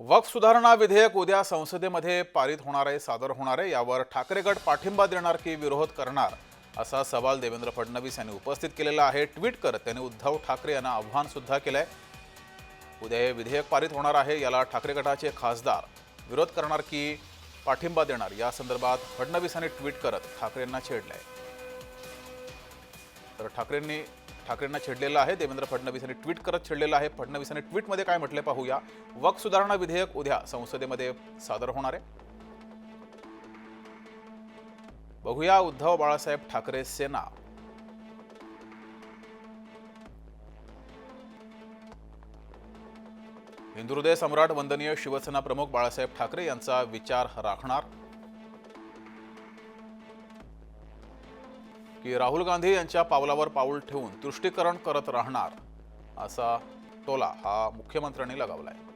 वक्फ सुधारणा विधेयक उद्या संसदेमध्ये पारित होणार आहे सादर होणार आहे. यावर ठाकरे गट पाठिंबा देणार की विरोध करणार असा सवाल देवेंद्र फडणवीस यांनी उपस्थित केलेला आहे. ट्विट करत त्यांनी उद्धव ठाकरे यांना आव्हान सुद्धा आहे उद्या हे विधेयक पारित होणार आहे याला ठाकरे गटाचे खासदार विरोध करणार की पाठिंबा देणार या संदर्भात फडणवीस यांनी ट्विट करत ठाकरेंना आहे तर ठाकरेंनी ठाकरेंना छेडलेलं आहे देवेंद्र फडणवीस यांनी ट्विट करत छेडलेलं आहे. फडणवीस यांनी ट्विटमध्ये काय म्हटले पाहूया. वक सुधारणा विधेयक उद्या संसदेमध्ये सादर होणार आहे. बघूया उद्धव बाळासाहेब ठाकरे सेना. हिंदुहृदय सम्राट वंदनीय शिवसेना प्रमुख बाळासाहेब ठाकरे यांचा विचार राखणार. की राहुल गांधी यांच्या पावलावर पाऊल ठेवून तुष्टीकरण करत राहणार असा टोला हा मुख्यमंत्र्यांनी लगावला आहे